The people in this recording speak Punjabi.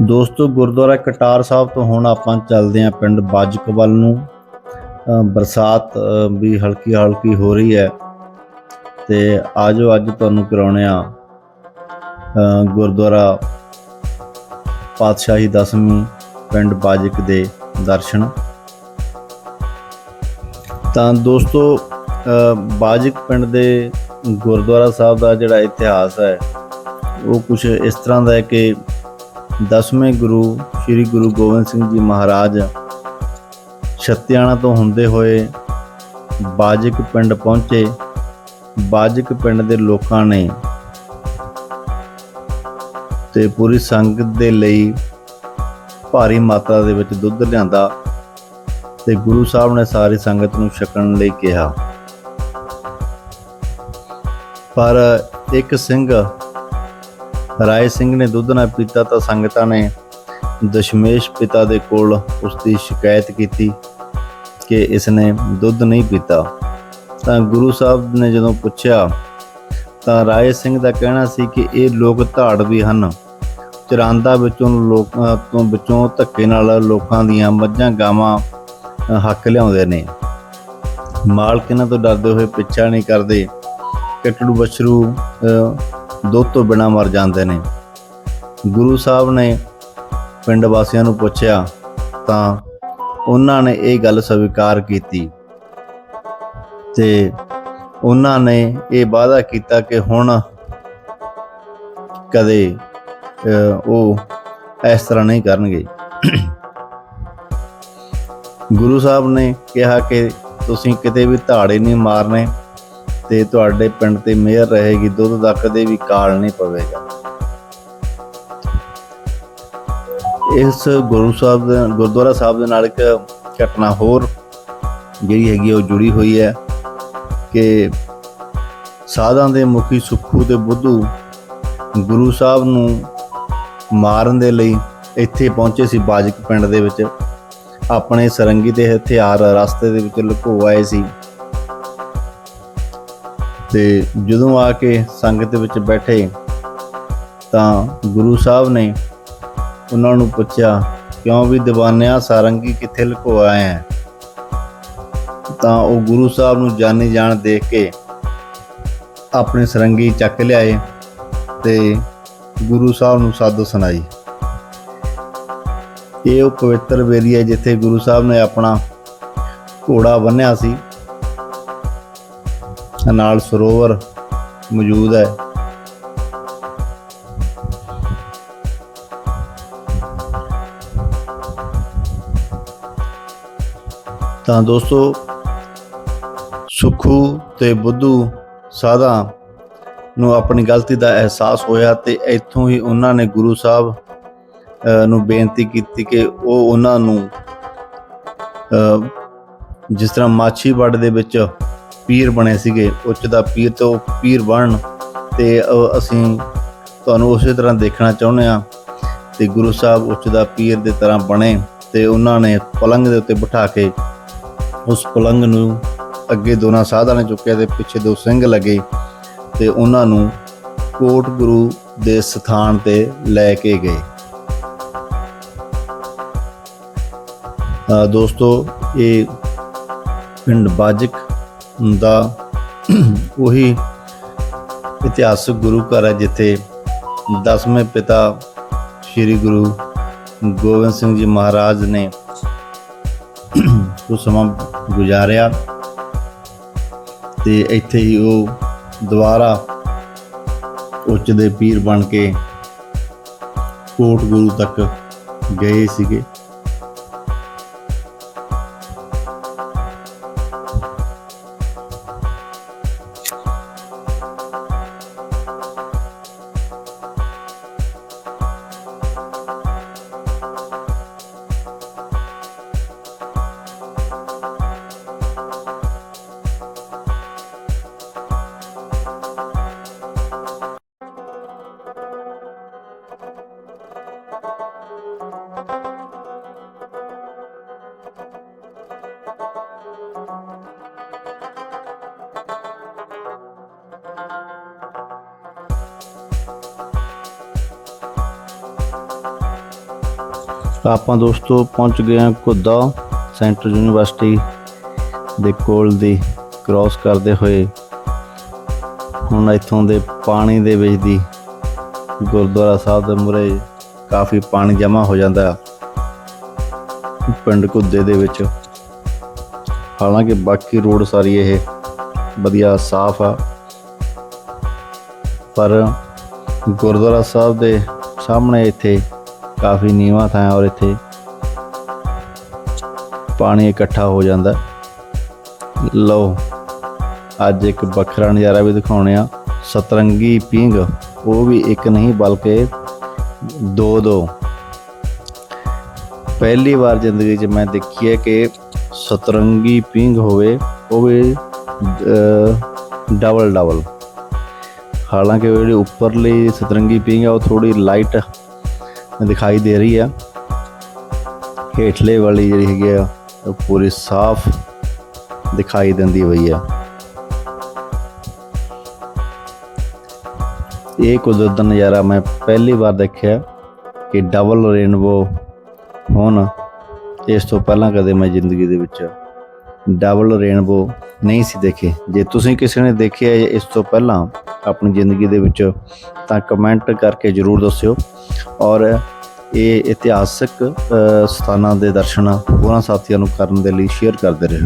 ਦੋਸਤੋ, ਗੁਰਦੁਆਰਾ ਕਟਾਰ ਸਾਹਿਬ ਤੋਂ ਹੁਣ ਆਪਾਂ ਚੱਲਦੇ ਆਂ ਪਿੰਡ ਬਾਜਕ ਵੱਲ ਨੂੰ ਬਰਸਾਤ ਵੀ ਹਲਕੀ ਹਲਕੀ ਹੋ ਰਹੀ ਹੈ। ਤੇ ਆਜੋ, ਅੱਜ ਤੁਹਾਨੂੰ ਕਰਾਉਣੇ ਆ ਗੁਰਦੁਆਰਾ ਪਾਤਸ਼ਾਹੀ ਦਸਵੀਂ ਪਿੰਡ ਬਾਜਕ ਦੇ ਦਰਸ਼ਨ। ਤਾਂ ਦੋਸਤੋ ਬਾਜਕ ਪਿੰਡ ਦੇ ਗੁਰਦੁਆਰਾ ਸਾਹਿਬ ਦਾ ਜਿਹੜਾ ਇਤਿਹਾਸ ਹੈ, ਉਹ ਕੁਝ ਇਸ ਤਰ੍ਹਾਂ ਦਾ ਹੈ ਕਿ ਦਸਵੇਂ ਗੁਰੂ ਸ੍ਰੀ ਗੁਰੂ ਗੋਬਿੰਦ ਸਿੰਘ ਜੀ ਮਹਾਰਾਜ ਛੱਤਿਆਣਾ ਤੋਂ ਹੁੰਦੇ ਹੋਏ ਬਾਜਕ ਪਿੰਡ ਪਹੁੰਚੇ। ਬਾਜਕ ਪਿੰਡ ਦੇ ਲੋਕਾਂ ਨੇ ਤੇ ਪੂਰੀ ਸੰਗਤ ਦੇ ਲਈ ਭਾਰੀ ਮਾਤਰਾ ਦੇ ਵਿੱਚ ਦੁੱਧ ਲਿਆਂਦਾ ਤੇ ਗੁਰੂ ਸਾਹਿਬ ਨੇ ਸਾਰੀ ਸੰਗਤ ਨੂੰ ਛਕਣ ਲਈ ਕਿਹਾ। ਪਰ ਇੱਕ ਸਿੰਘ ਰਾਏ ਸਿੰਘ ਨੇ ਦੁੱਧ ਨਾ ਪੀਤਾ ਤਾਂ ਸੰਗਤਾਂ ਨੇ ਦਸ਼ਮੇਸ਼ ਪਿਤਾ ਦੇ ਕੋਲ ਉਸ ਦੀ ਸ਼ਿਕਾਇਤ ਕੀਤੀ ਕਿ ਇਸ ਨੇ ਦੁੱਧ ਨਹੀਂ ਪੀਤਾ। ਤਾਂ ਗੁਰੂ ਸਾਹਿਬ ਨੇ ਜਦੋਂ ਪੁੱਛਿਆ, ਤਾਂ ਰਾਏ ਸਿੰਘ ਦਾ ਕਹਿਣਾ ਸੀ ਕਿ ਇਹ ਲੋਕ ਧਾੜ ਵੀ ਹਨ। ਚਰਾਂਦਾ ਵਿੱਚੋਂ ਲੋਕਾਂ ਤੋਂ ਵਿੱਚੋਂ ਧੱਕੇ ਨਾਲ ਲੋਕਾਂ ਦੀਆਂ ਮੱਝਾਂ ਗਾਵਾਂ ਹੱਕ ਲਿਆਉਂਦੇ ਨੇ। ਮਾਲਕ ਇਹਨਾਂ ਤੋਂ ਡਰਦੇ ਹੋਏ ਪਿੱਛਾ ਨਹੀਂ ਕਰਦੇ। ਕਟੜੂ ਬਛਰੂ ਦੁੱਧ ਤੋਂ ਬਿਨਾ ਮਰ ਜਾਂਦੇ ਨੇ। ਗੁਰੂ ਸਾਹਿਬ ਨੇ ਪਿੰਡ ਵਾਸੀਆਂ ਨੂੰ ਪੁੱਛਿਆ ਤਾਂ ਉਹਨਾਂ ਨੇ ਇਹ ਗੱਲ ਸਵੀਕਾਰ ਕੀਤੀ ਤੇ ਉਹਨਾਂ ਨੇ ਇਹ ਵਾਅਦਾ ਕੀਤਾ ਕਿ ਹੁਣ ਕਦੇ ਅ, ਉਹ ਇਸ ਤਰ੍ਹਾਂ ਨਹੀਂ ਕਰਨਗੇ। ਗੁਰੂ ਸਾਹਿਬ ਨੇ ਕਿਹਾ ਕਿ ਤੁਸੀਂ ਕਿਤੇ ਵੀ ਧਾੜੇ ਨਹੀਂ ਮਾਰਨੇ ਤੇ ਤੁਹਾਡੇ ਪਿੰਡ ਤੇ ਮਿਹਰ ਰਹੇਗੀ, ਦੁੱਧ ਦਾ ਕਦੇ ਵੀ ਕਾਲ ਨਹੀਂ ਪਵੇਗਾ। ਇਸ ਗੁਰੂ ਸਾਹਿਬ ਦੇ, ਗੁਰਦੁਆਰਾ ਸਾਹਿਬ ਦੇ ਨਾਲ ਇੱਕ ਘਟਨਾ ਹੋਰ ਜਿਹੜੀ ਹੈਗੀ ਉਹ ਜੁੜੀ ਹੋਈ ਹੈ ਕਿ ਸਾਧਾਂ ਦੇ ਮੁਖੀ ਸੁਖੂ ਤੇ ਬੁੱਧੂ ਗੁਰੂ ਸਾਹਿਬ ਨੂੰ ਮਾਰਨ ਦੇ ਲਈ ਇੱਥੇ ਪਹੁੰਚੇ ਸੀ ਬਾਜਕ ਪਿੰਡ ਦੇ ਵਿੱਚ। ਆਪਣੇ ਸਰੰਗੀ ਦੇ ਹਥਿਆਰ ਰਸਤੇ ਦੇ ਵਿੱਚ ਲੁਕੋ ਆਏ ਸੀ। ਤੇ ਜਦੋਂ ਆ ਕੇ ਸੰਗਤ ਦੇ ਵਿੱਚ ਬੈਠੇ ਤਾਂ ਗੁਰੂ ਸਾਹਿਬ ਨੇ ਉਹਨਾਂ ਨੂੰ ਪੁੱਛਿਆ, ਕਿਉਂ ਵੀ ਦੀਵਾਨਿਆ ਸਾਰੰਗੀ ਕਿੱਥੇ ਲੁਕੋ ਆਏ ਹੈ? ਤਾਂ ਉਹ ਗੁਰੂ ਸਾਹਿਬ ਨੂੰ ਜਾਣੀ ਜਾਣ ਦੇਖ ਕੇ ਆਪਣੇ ਸਰੰਗੀ ਚੱਕ ਲਿਆਏ ਤੇ ਗੁਰੂ ਸਾਹਿਬ ਨੂੰ ਸਾਧ ਸੁਣਾਈ। ਇਹ ਉਹ ਪਵਿੱਤਰ ਵੇਰੀ ਹੈ ਜਿੱਥੇ ਗੁਰੂ ਸਾਹਿਬ ਨੇ ਆਪਣਾ ਘੋੜਾ ਬੰਨਿਆ ਸੀ। ਨਾਲ ਸਰੋਵਰ ਮੌਜੂਦ ਹੈ। ਤਾਂ ਦੋਸਤੋ, ਸੁਖੂ ਤੇ ਬੁੱਧੂ ਸਾਧਾ ਨੂੰ ਆਪਣੀ ਗਲਤੀ ਦਾ ਅਹਿਸਾਸ ਹੋਇਆ ਤੇ ਇੱਥੋਂ ਹੀ ਉਹਨਾਂ ਨੇ ਗੁਰੂ ਸਾਹਿਬ ਨੂੰ ਬੇਨਤੀ ਕੀਤੀ ਕਿ ਉਹ ਉਹਨਾਂ ਨੂੰ ਜਿਸ ਤਰ੍ਹਾਂ ਮਾਛੀ ਵੱਡ ਦੇ ਵਿੱਚ ਪੀਰ ਬਣੇ ਸੀਗੇ, ਉੱਚ ਦਾ ਪੀਰ ਤੋਂ ਪੀਰ ਬਣਨ ਤੇ ਅਸੀਂ ਤੁਹਾਨੂੰ ਉਸੇ ਤਰ੍ਹਾਂ ਦੇਖਣਾ ਚਾਹੁੰਦੇ ਆ ਤੇ ਗੁਰੂ ਸਾਹਿਬ ਉੱਚ ਦਾ ਪੀਰ ਦੇ ਤਰ੍ਹਾਂ ਬਣੇ ਤੇ ਉਹਨਾਂ ਨੇ ਪਲੰਗ ਦੇ ਉੱਤੇ ਬਿਠਾ ਕੇ ਉਸ ਪਲੰਗ ਨੂੰ ਅੱਗੇ ਦੋਨਾਂ ਸਾਧਾਂ ਨੇ ਚੁੱਕਿਆ ਤੇ ਪਿੱਛੇ ਦੋ ਸਿੰਘ ਲੱਗੇ ਤੇ ਉਹਨਾਂ ਨੂੰ ਕੋਟ ਗੁਰੂ ਦੇ ਸਥਾਨ ਤੇ ਲੈ ਕੇ ਗਏ। ਦੋਸਤੋ, ਇਹ ਪਿੰਡ ਬਾਜਕ ਦਾ ਉਹੀ ਇਤਿਹਾਸਕ ਗੁਰੂ ਘਰ ਹੈ ਜਿੱਥੇ ਦਸਵੇਂ ਪਿਤਾ ਸ੍ਰੀ ਗੁਰੂ ਗੋਬਿੰਦ ਸਿੰਘ ਜੀ ਮਹਾਰਾਜ ਨੇ ਕੁਝ ਸਮਾਂ ਗੁਜ਼ਾਰਿਆ ਤੇ ਇੱਥੇ ਹੀ ਉਹ ਦੁਬਾਰਾ ਉੱਚ ਦੇ ਪੀਰ ਬਣ ਕੇ ਕੋਟ ਗੁਰੂ ਤੱਕ ਗਏ ਸੀਗੇ। ਆਪਾਂ ਦੋਸਤੋ ਪਹੁੰਚ ਗਏ ਹਾਂ ਘੁੱਦਾ ਸੈਂਟਰ ਯੂਨੀਵਰਸਿਟੀ ਦੇ ਕੋਲ ਦੀ ਕ੍ਰਾਸ ਕਰਦੇ ਹੋਏ। ਹੁਣ ਇੱਥੋਂ ਦੇ ਪਾਣੀ ਦੇ ਵਿੱਚ ਦੀ ਗੁਰਦੁਆਰਾ ਸਾਹਿਬ ਦੇ ਮੂਹਰੇ ਕਾਫੀ ਪਾਣੀ ਜਮ੍ਹਾਂ ਹੋ ਜਾਂਦਾ ਪਿੰਡ ਘੁੱਦੇ ਦੇ ਵਿੱਚ। ਹਾਲਾਂਕਿ ਬਾਕੀ ਰੋਡ ਸਾਰੀ ਇਹ ਵਧੀਆ ਸਾਫ਼ ਆ। ਪਰ ਗੁਰਦੁਆਰਾ ਸਾਹਿਬ ਦੇ ਸਾਹਮਣੇ ਇੱਥੇ ਕਾਫੀ ਨੀਵਾਂ ਥਾਂ ਔਰ ਇੱਥੇ ਪਾਣੀ ਇਕੱਠਾ ਹੋ ਜਾਂਦਾ ਲਓ, ਅੱਜ ਇੱਕ ਵੱਖਰਾ ਨਜ਼ਾਰਾ ਵੀ ਦਿਖਾਉਣੇ ਆ। ਸਤਰੰਗੀ ਪੀਂਘ, ਉਹ ਵੀ ਇੱਕ ਨਹੀਂ ਬਲਕਿ ਦੋ ਦੋ। ਪਹਿਲੀ ਵਾਰ ਜ਼ਿੰਦਗੀ 'ਚ ਮੈਂ ਦੇਖੀ ਹੈ ਕਿ ਸਤਰੰਗੀ ਪੀਂਘ ਹੋਵੇ, ਉਹ ਵੀ ਡਬਲ ਡਬਲ। ਹਾਲਾਂਕਿ ਜਿਹੜੀ ਉੱਪਰਲੀ ਸਤਰੰਗੀ ਪੀਂਘ ਆ, ਉਹ ਥੋੜੀ ਲਾਈਟ ਦਿਖਾਈ ਦੇ ਰਹੀ ਆ। ਹੇਠਲੇ ਵਾਲੀ ਜਿਹੜੀ ਹੈਗੀ ਆ, ਉਹ ਪੂਰੀ ਸਾਫ਼ ਦਿਖਾਈ ਦਿੰਦੀ ਹੋਈ ਆ। ਇਹ ਕੁਦਰਤ ਦਾ ਨਜ਼ਾਰਾ ਮੈਂ ਪਹਿਲੀ ਵਾਰ ਦੇਖਿਆ ਕਿ ਡਬਲ ਰੇਨਬੋ ਹੋਣ, ਇਸ ਤੋਂ ਪਹਿਲਾਂ ਕਦੇ ਮੈਂ ਜ਼ਿੰਦਗੀ ਦੇ ਵਿੱਚ ਡਬਲ ਰੇਨਬੋ ਨਹੀਂ ਸੀ ਦੇਖੇ। ਜੇ ਤੁਸੀਂ ਕਿਸੇ ਨੇ ਦੇਖਿਆ ਇਸ ਤੋਂ ਪਹਿਲਾਂ ਆਪਣੀ ਜ਼ਿੰਦਗੀ ਦੇ ਵਿੱਚ, ਤਾਂ ਕਮੈਂਟ ਕਰਕੇ ਜਰੂਰ ਦੱਸਿਓ। ਔਰ ਇਹ ਇਤਿਹਾਸਕ ਸਥਾਨਾਂ ਦੇ ਦਰਸ਼ਨ ਹੋਰਾਂ ਸਾਥੀਆਂ ਨੂੰ ਕਰਨ ਦੇ ਲਈ ਸ਼ੇਅਰ ਕਰਦੇ ਰਹੋ।